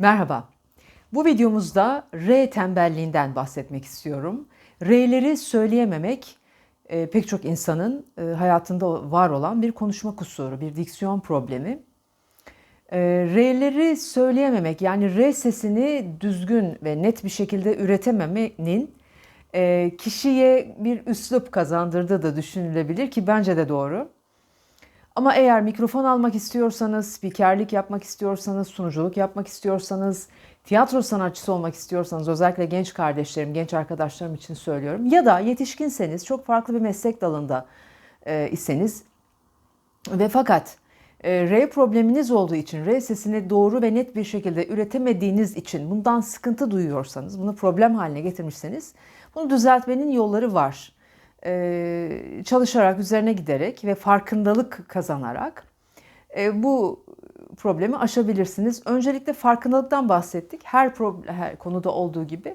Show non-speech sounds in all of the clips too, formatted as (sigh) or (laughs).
Merhaba. Bu videomuzda R tembelliğinden bahsetmek istiyorum. R'leri söyleyememek e, pek çok insanın e, hayatında var olan bir konuşma kusuru, bir diksiyon problemi. E, R'leri söyleyememek yani R sesini düzgün ve net bir şekilde üretememenin e, kişiye bir üslup kazandırdığı da düşünülebilir ki bence de doğru. Ama eğer mikrofon almak istiyorsanız, spikerlik yapmak istiyorsanız, sunuculuk yapmak istiyorsanız, tiyatro sanatçısı olmak istiyorsanız özellikle genç kardeşlerim, genç arkadaşlarım için söylüyorum. Ya da yetişkinseniz, çok farklı bir meslek dalında e, iseniz ve fakat e, R probleminiz olduğu için, R sesini doğru ve net bir şekilde üretemediğiniz için bundan sıkıntı duyuyorsanız, bunu problem haline getirmişseniz bunu düzeltmenin yolları var. Ee, çalışarak, üzerine giderek ve farkındalık kazanarak e, bu problemi aşabilirsiniz. Öncelikle farkındalıktan bahsettik. Her, problem, her konuda olduğu gibi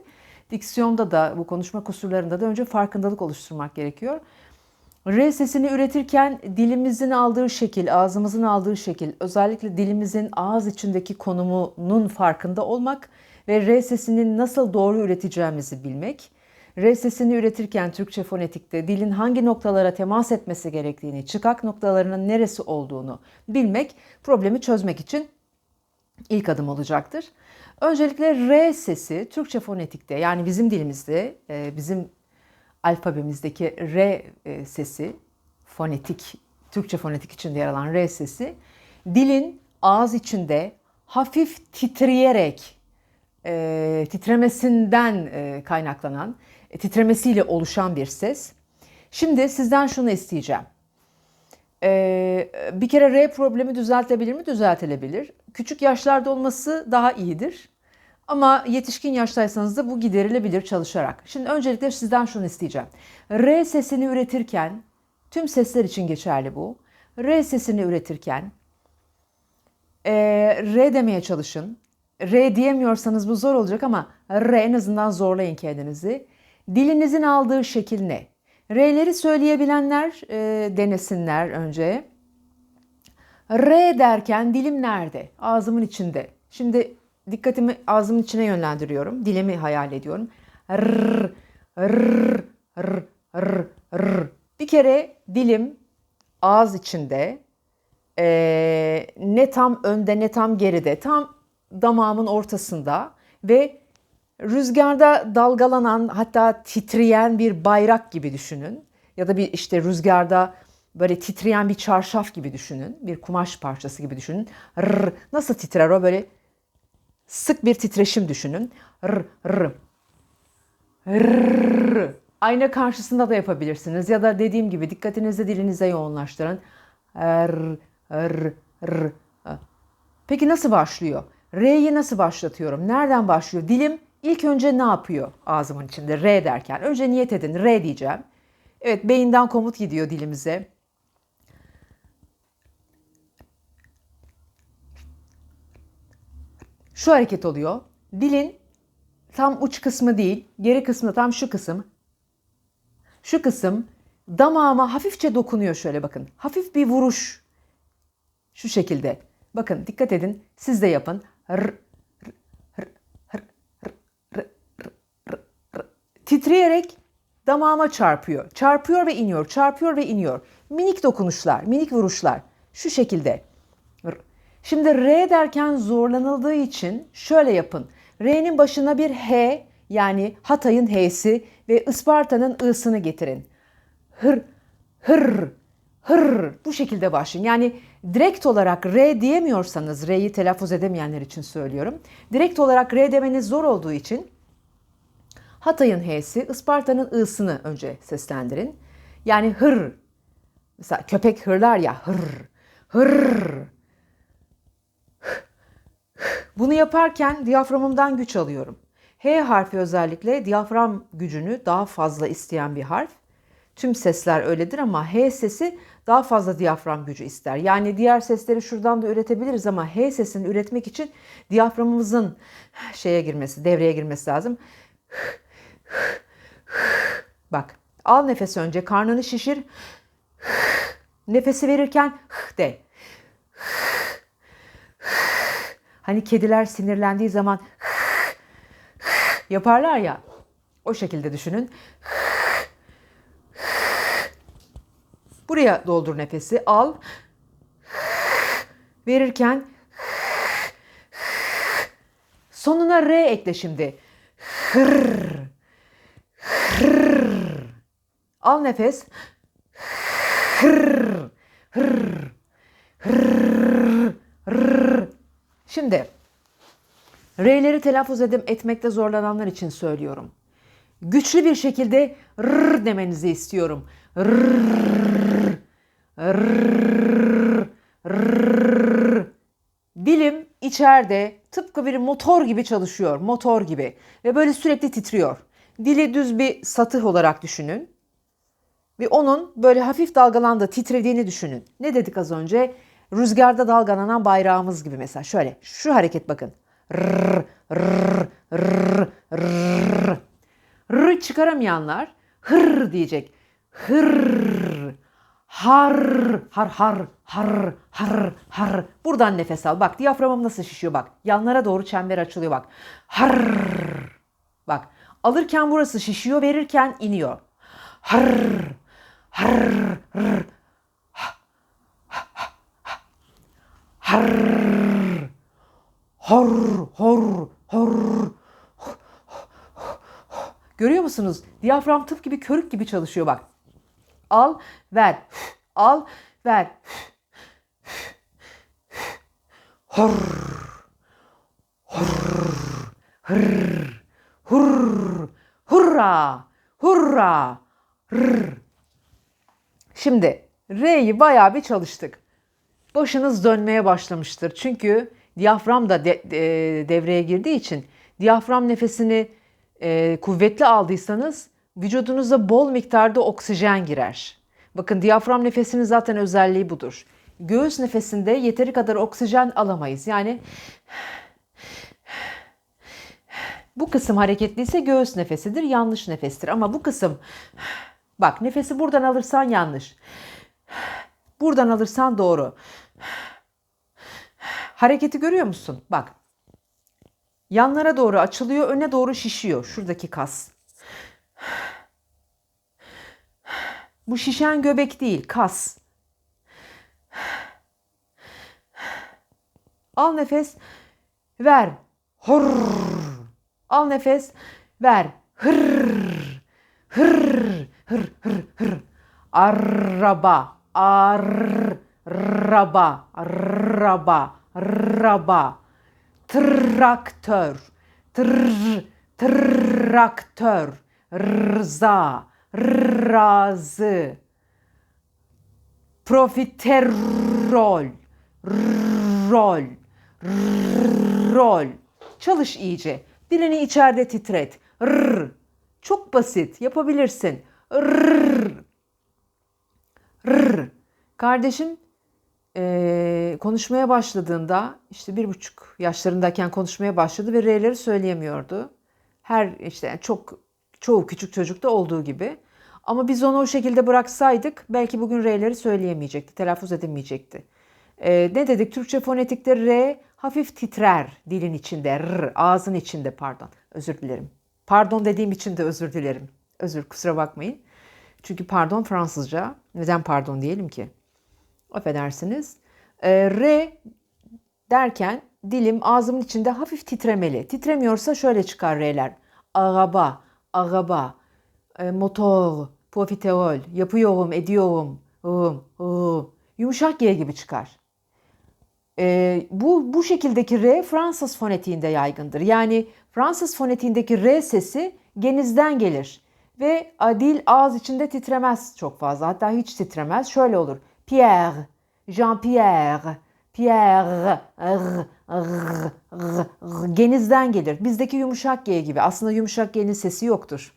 diksiyonda da bu konuşma kusurlarında da önce farkındalık oluşturmak gerekiyor. R sesini üretirken dilimizin aldığı şekil, ağzımızın aldığı şekil, özellikle dilimizin ağız içindeki konumunun farkında olmak ve R sesini nasıl doğru üreteceğimizi bilmek R sesini üretirken Türkçe fonetikte dilin hangi noktalara temas etmesi gerektiğini, çıkak noktalarının neresi olduğunu bilmek problemi çözmek için ilk adım olacaktır. Öncelikle R sesi Türkçe fonetikte yani bizim dilimizde, e, bizim alfabemizdeki R e, sesi, fonetik, Türkçe fonetik içinde yer alan R sesi, dilin ağız içinde hafif titreyerek, e, titremesinden kaynaklanan e, titremesiyle oluşan bir ses. Şimdi sizden şunu isteyeceğim. Ee, bir kere R problemi düzeltebilir mi? Düzeltilebilir. Küçük yaşlarda olması daha iyidir. Ama yetişkin yaştaysanız da bu giderilebilir çalışarak. Şimdi öncelikle sizden şunu isteyeceğim. R sesini üretirken, tüm sesler için geçerli bu. R sesini üretirken e, R demeye çalışın. R diyemiyorsanız bu zor olacak ama R en azından zorlayın kendinizi. Dilinizin aldığı şekil ne? R'leri söyleyebilenler e, denesinler önce. R derken dilim nerede? Ağzımın içinde. Şimdi dikkatimi ağzımın içine yönlendiriyorum. Dilimi hayal ediyorum. R, r, r, r, r. Bir kere dilim ağız içinde. E, ne tam önde ne tam geride. Tam damağımın ortasında ve rüzgarda dalgalanan hatta titreyen bir bayrak gibi düşünün. Ya da bir işte rüzgarda böyle titreyen bir çarşaf gibi düşünün. Bir kumaş parçası gibi düşünün. Rrr, nasıl titrer o böyle sık bir titreşim düşünün. Rrr, rrr. Rrr. Ayna karşısında da yapabilirsiniz. Ya da dediğim gibi dikkatinizi dilinize yoğunlaştırın. Rrr, rrr, rrr. Peki nasıl başlıyor? R'yi nasıl başlatıyorum? Nereden başlıyor? Dilim İlk önce ne yapıyor ağzımın içinde R derken? Önce niyet edin R diyeceğim. Evet beyinden komut gidiyor dilimize. Şu hareket oluyor. Dilin tam uç kısmı değil, geri kısmı tam şu kısım. Şu kısım damağıma hafifçe dokunuyor şöyle bakın. Hafif bir vuruş. Şu şekilde. Bakın dikkat edin. Siz de yapın. R, titreyerek damağıma çarpıyor. Çarpıyor ve iniyor, çarpıyor ve iniyor. Minik dokunuşlar, minik vuruşlar. Şu şekilde. Şimdi R derken zorlanıldığı için şöyle yapın. R'nin başına bir H yani Hatay'ın H'si ve Isparta'nın I'sını getirin. Hır, hır, hır bu şekilde başlayın. Yani direkt olarak R diyemiyorsanız, R'yi telaffuz edemeyenler için söylüyorum. Direkt olarak R demeniz zor olduğu için Hatay'ın H'si, Isparta'nın I'sını önce seslendirin. Yani hır. Mesela köpek hırlar ya hır. Hır. Bunu yaparken diyaframımdan güç alıyorum. H harfi özellikle diyafram gücünü daha fazla isteyen bir harf. Tüm sesler öyledir ama H sesi daha fazla diyafram gücü ister. Yani diğer sesleri şuradan da üretebiliriz ama H sesini üretmek için diyaframımızın şeye girmesi, devreye girmesi lazım. Bak al nefes önce karnını şişir. Nefesi verirken de. Hani kediler sinirlendiği zaman yaparlar ya. O şekilde düşünün. Buraya doldur nefesi. Al. Verirken sonuna R ekle şimdi. Hır. Al nefes. Hır. Hır. Hır. Hır. Şimdi R'leri telaffuz edip etmekte zorlananlar için söylüyorum. Güçlü bir şekilde r demenizi istiyorum. Rrr, rrr, rrr. Dilim içeride tıpkı bir motor gibi çalışıyor. Motor gibi. Ve böyle sürekli titriyor. Dili düz bir satıh olarak düşünün. Ve onun böyle hafif dalgalandığı, titrediğini düşünün. Ne dedik az önce? Rüzgarda dalgalanan bayrağımız gibi mesela. Şöyle şu hareket bakın. Rrr, rrr, rrr, rrr. R çıkaramayanlar hır diyecek. Hır. Har, har, har, har, har, har. Buradan nefes al. Bak diyaframım nasıl şişiyor bak. Yanlara doğru çember açılıyor bak. Har. Bak alırken burası şişiyor, verirken iniyor. Har, har, har. Har. Hor, hor, hor. Görüyor musunuz? Diyafram tıp gibi körük gibi çalışıyor bak. Al, ver. Al, ver. Hor. Hor. Hır. Hur. Hurra. Hurra. Rr. Şimdi R'yi bayağı bir çalıştık. Başınız dönmeye başlamıştır. Çünkü diyafram da de, de, devreye girdiği için diyafram nefesini e, kuvvetli aldıysanız vücudunuza bol miktarda oksijen girer. Bakın diyafram nefesinin zaten özelliği budur. Göğüs nefesinde yeteri kadar oksijen alamayız. Yani bu kısım hareketliyse göğüs nefesidir, yanlış nefestir. Ama bu kısım bak nefesi buradan alırsan yanlış. Buradan alırsan doğru. Hareketi görüyor musun? Bak. Yanlara doğru açılıyor, öne doğru şişiyor. Şuradaki kas. Bu şişen göbek değil, kas. Al nefes, ver. Hor. Al nefes, ver. Hır. Hır. Hır. Hır. Hır. Araba. Araba. Araba. Araba. Traktör. Tr. Traktör. Rza. Razı. Profiterol. Rol. Rol. Çalış iyice. Dilini içeride titret. Rr. Çok basit. Yapabilirsin. Rr. Rr. Kardeşim e, konuşmaya başladığında işte bir buçuk yaşlarındayken konuşmaya başladı ve R'leri söyleyemiyordu. Her işte çok çoğu küçük çocukta olduğu gibi. Ama biz onu o şekilde bıraksaydık belki bugün R'leri söyleyemeyecekti, telaffuz edemeyecekti. Ee, ne dedik? Türkçe fonetikte R hafif titrer dilin içinde, R, ağzın içinde pardon. Özür dilerim. Pardon dediğim için de özür dilerim. Özür kusura bakmayın. Çünkü pardon Fransızca. Neden pardon diyelim ki? Affedersiniz. Ee, R derken dilim ağzımın içinde hafif titremeli. Titremiyorsa şöyle çıkar R'ler. Araba, araba, e, motor, profiterol, yapıyorum, ediyorum, ım, ım. yumuşak G gibi çıkar. E, bu, bu şekildeki R Fransız fonetiğinde yaygındır. Yani Fransız fonetiğindeki R sesi genizden gelir. Ve dil ağız içinde titremez çok fazla. Hatta hiç titremez. Şöyle olur. Pierre, Jean-Pierre, Pierre, genizden gelir. Bizdeki yumuşak G gibi. Aslında yumuşak G'nin sesi yoktur.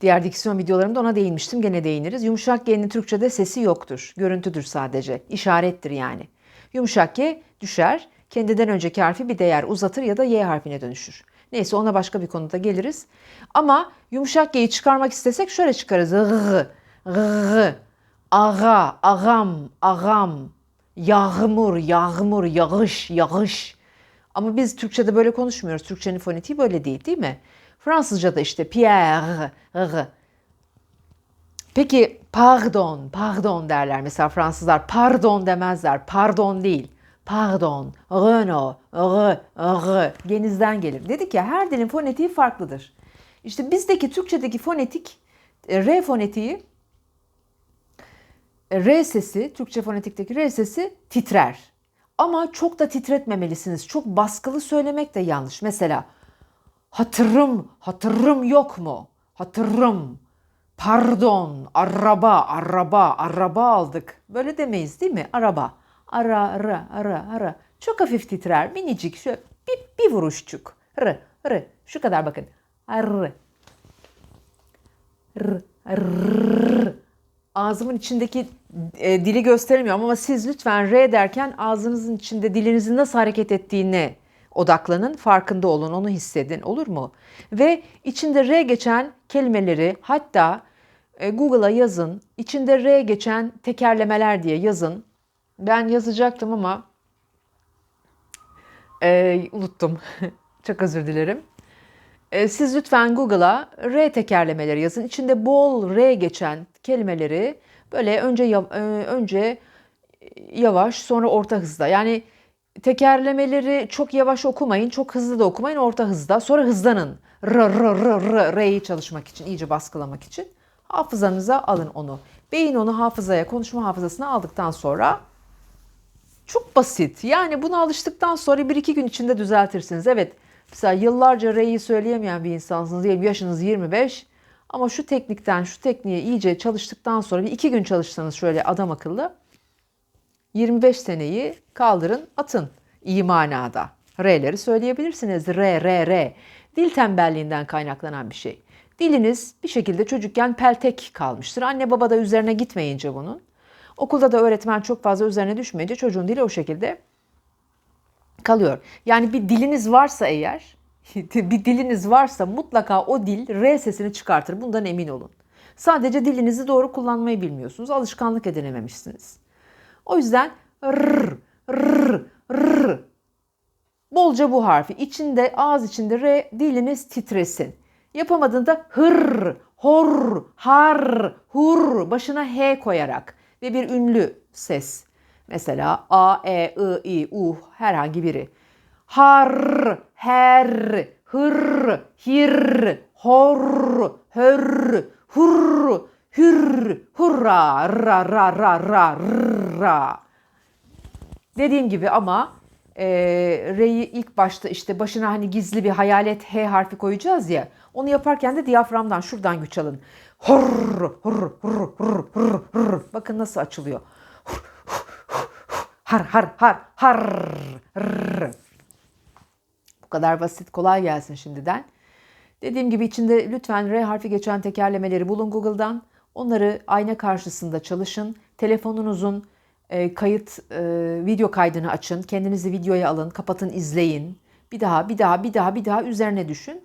Diğer diksiyon videolarımda ona değinmiştim. Gene değiniriz. Yumuşak G'nin Türkçe'de sesi yoktur. Görüntüdür sadece. İşarettir yani. Yumuşak G düşer. Kendinden önceki harfi bir değer uzatır ya da Y harfine dönüşür. Neyse ona başka bir konuda geliriz. Ama yumuşak G'yi çıkarmak istesek şöyle çıkarız. G, g, aga, agam, agam. Yağmur, yağmur, yağış, yağış. Ama biz Türkçe'de böyle konuşmuyoruz. Türkçenin fonetiği böyle değil değil mi? Fransızca'da işte Pierre, r. Peki pardon, pardon derler. Mesela Fransızlar pardon demezler. Pardon değil. Pardon, Renault, r, r, genizden gelir. Dedik ya her dilin fonetiği farklıdır. İşte bizdeki Türkçedeki fonetik, e, R fonetiği, e, R sesi, Türkçe fonetikteki R sesi titrer. Ama çok da titretmemelisiniz. Çok baskılı söylemek de yanlış. Mesela hatırım, hatırım yok mu? Hatırım, pardon, araba, araba, araba aldık. Böyle demeyiz değil mi? Araba, ara, ara, ara, ara. Çok hafif titrer, minicik, şöyle bir, bir vuruşçuk. R, r, şu kadar bakın. R, r, r. Ağzımın içindeki e, dili gösteremiyorum ama siz lütfen R derken ağzınızın içinde dilinizin nasıl hareket ettiğine odaklanın, farkında olun, onu hissedin olur mu? Ve içinde R geçen kelimeleri hatta e, Google'a yazın, içinde R geçen tekerlemeler diye yazın. Ben yazacaktım ama e, unuttum. (laughs) Çok özür dilerim. E, siz lütfen Google'a R tekerlemeleri yazın. İçinde bol R geçen kelimeleri böyle önce e, önce yavaş sonra orta hızda. Yani tekerlemeleri çok yavaş okumayın, çok hızlı da okumayın, orta hızda. Sonra hızlanın. R, r, r, r, R'yi çalışmak için, iyice baskılamak için. Hafızanıza alın onu. Beyin onu hafızaya, konuşma hafızasına aldıktan sonra çok basit. Yani buna alıştıktan sonra bir iki gün içinde düzeltirsiniz. Evet mesela yıllarca R'yi söyleyemeyen bir insansınız. Diyelim yaşınız 25 ama şu teknikten şu tekniğe iyice çalıştıktan sonra bir iki gün çalışsanız şöyle adam akıllı 25 seneyi kaldırın atın iyi manada. R'leri söyleyebilirsiniz. R, R, R. Dil tembelliğinden kaynaklanan bir şey. Diliniz bir şekilde çocukken peltek kalmıştır. Anne baba da üzerine gitmeyince bunun. Okulda da öğretmen çok fazla üzerine düşmeyince çocuğun dili o şekilde kalıyor. Yani bir diliniz varsa eğer, (laughs) bir diliniz varsa mutlaka o dil R sesini çıkartır. Bundan emin olun. Sadece dilinizi doğru kullanmayı bilmiyorsunuz. Alışkanlık edinememişsiniz. O yüzden r, r, r. Bolca bu harfi. içinde ağız içinde R diliniz titresin. Yapamadığında hır, hor, har, hur başına H koyarak ve bir ünlü ses. Mesela A, E, I, I, U herhangi biri. Har, her, hır, hir, hor, hör, hur, hür, hurra, ra, ra, ra, ra, ra. Dediğim gibi ama e, R'yi ilk başta işte başına hani gizli bir hayalet H harfi koyacağız ya. Onu yaparken de diyaframdan şuradan güç alın. Hur, hur, hur, hur, hur, hur. Bakın nasıl açılıyor. Hur, hur, hur, hur. Har har har har. Bu kadar basit kolay gelsin şimdiden. Dediğim gibi içinde lütfen R harfi geçen tekerlemeleri bulun Google'dan. Onları ayna karşısında çalışın. Telefonunuzun e, kayıt e, video kaydını açın. Kendinizi videoya alın, kapatın, izleyin. Bir daha, bir daha, bir daha, bir daha üzerine düşün.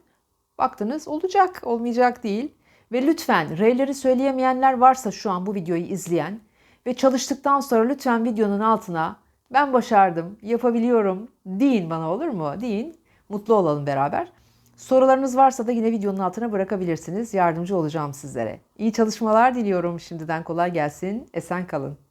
Baktınız olacak, olmayacak değil. Ve lütfen R'leri söyleyemeyenler varsa şu an bu videoyu izleyen ve çalıştıktan sonra lütfen videonun altına ben başardım, yapabiliyorum deyin bana olur mu? Deyin. Mutlu olalım beraber. Sorularınız varsa da yine videonun altına bırakabilirsiniz. Yardımcı olacağım sizlere. İyi çalışmalar diliyorum. Şimdiden kolay gelsin. Esen kalın.